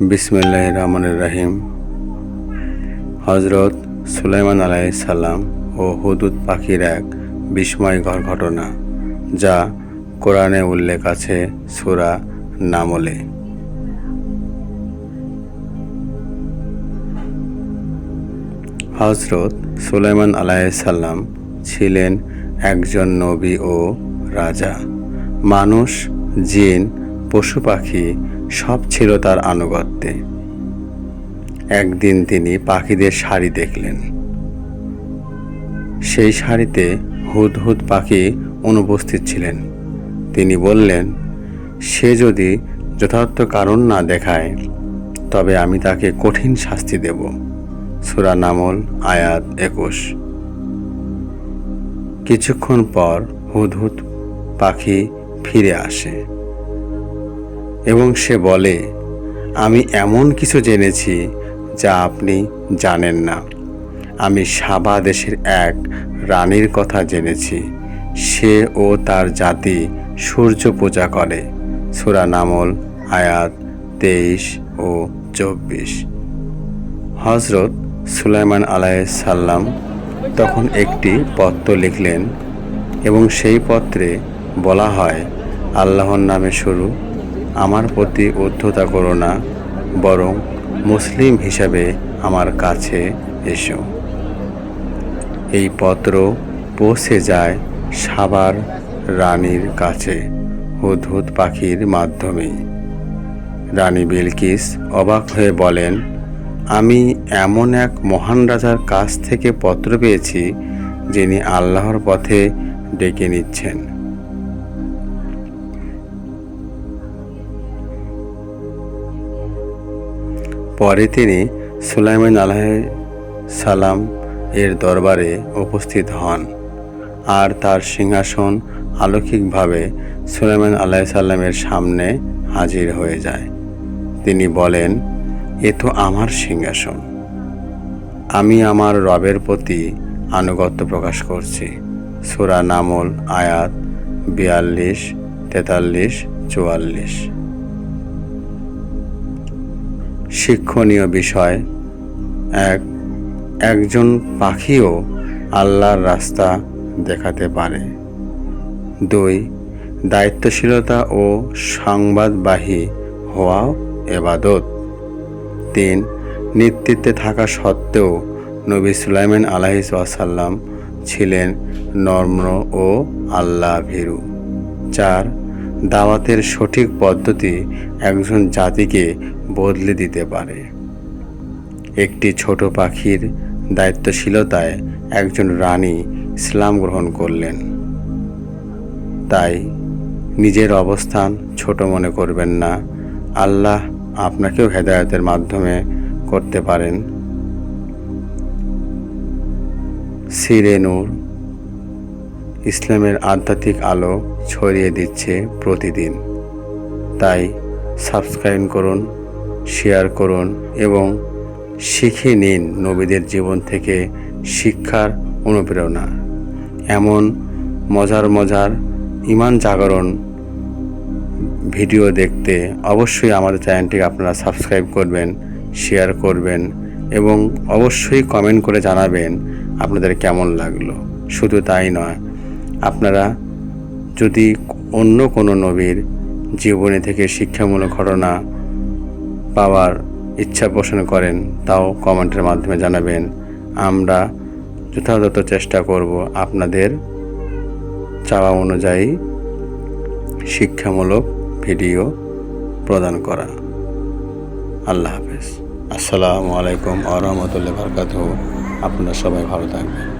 বিসমিল্লাহ রহমানুর রাহিম। হজরত সুলাইমান আলাইসাল্লাম ও হুদুদ পাখির এক বিস্ময়কর ঘটনা, যা কোরআনে উল্লেখ আছে সুরা নামলে। হজরত সুলাইমান আলাইসাল্লাম ছিলেন একজন নবী ও রাজা। মানুষ, জিন পশু পাখি সব ছিল তার আনুগত্যে। একদিন তিনি পাখিদের শাড়ি দেখলেন। সেই শাড়িতে হুদহুদ পাখি অনুপস্থিত ছিলেন। তিনি বললেন, সে যদি যথার্থ কারণ না দেখায়, তবে আমি তাকে কঠিন শাস্তি দেব। সুরা নামল, আয়াত একুশ। কিছুক্ষণ পর হুদহুদ পাখি ফিরে আসে। এবং সে বলে, আমি এমন কিছু জেনেছি যা আপনি জানেন না। আমি সাবা দেশের এক রানীর কথা জেনেছি। সে ও তার জাতি সূর্য পূজা করে। সুরা নামল, আয়াত তেইশ ও চব্বিশ। হজরত সুলাইমান আলাইসাল্লাম তখন একটি পত্র লিখলেন এবং সেই পত্রে বলা হয়, আল্লাহর নামে শুরু আমার প্রতি উদ্ধতা করো না, বরং মুসলিম হিসাবে আমার কাছে এসো। এই পত্র পৌঁছে যায় সাবার রানীর কাছে, হুদহুদ পাখির মাধ্যমে রানী বিলকিস অবাক হয়ে বলেন, আমি এমন এক মহান রাজার কাছ থেকে পত্র পেয়েছি, যিনি আল্লাহর পথে ডেকে নিচ্ছেন। পরে তিনি সুলাইমান আলাহ সালাম এর দরবারে উপস্থিত হন আর তার সিংহাসন আলৌকিকভাবে সুলাইমান আলাহ সাল্লামের সামনে হাজির হয়ে যায়। তিনি বলেন, এ তো আমার সিংহাসন। আমি আমার রবের প্রতি আনুগত্য প্রকাশ করছি। সুরা নামল আয়াত বিয়াল্লিশ, তেতাল্লিশ, চুয়াল্লিশ। শিক্ষণীয় বিষয়। এক, একজন পাখিও আল্লাহর রাস্তা দেখাতে পারে। দুই, দায়িত্বশীলতা ও সংবাদবাহী হওয়াও এবাদত। তিন, নেতৃত্বে থাকা সত্ত্বেও নবী সুলাইমান আলাহিস ওয়াসাল্লাম ছিলেন নম্র ও আল্লাহ ভীরু চার দাওয়াতের সঠিক পদ্ধতি একজন জাতিকে বদলে দিতে পারে। একটি ছোট পাখির দায়িত্বশীলতায় একজন রানী ইসলাম গ্রহণ করলেন। তাই নিজের অবস্থান ছোট মনে করবেন না। আল্লাহ আপনাকেও হেদায়তের মাধ্যমে করতে পারেন। সিরে নূর ইসলামের আধ্যাত্মিক আলো ছড়িয়ে দিচ্ছে প্রতিদিন। তাই সাবস্ক্রাইব করুন, শেয়ার করুন এবং শিখে নিন নবীদের জীবন থেকে শিক্ষার অনুপ্রেরণা। এমন মজার মজার ইমান জাগরণ ভিডিও দেখতে অবশ্যই আমাদের চ্যানেলটিকে আপনারা সাবস্ক্রাইব করবেন, শেয়ার করবেন এবং অবশ্যই কমেন্ট করে জানাবেন আপনাদের কেমন লাগল। শুধু তাই নয় আপনারা যদি অন্য কোনো নবীর জীবনী থেকে শিক্ষামূলক ঘটনা পাওয়ার ইচ্ছা পোষণ করেন, তাও কমেন্টের মাধ্যমে জানাবেন। আমরা যথাযথ চেষ্টা করব আপনাদের চাওয়া অনুযায়ী শিক্ষামূলক ভিডিও প্রদান করা। আল্লাহ হাফেজ। আসসালামু আলাইকুম আ রহমতুল্লাহ বরকাত আপনারা সবাই ভালো থাকবেন।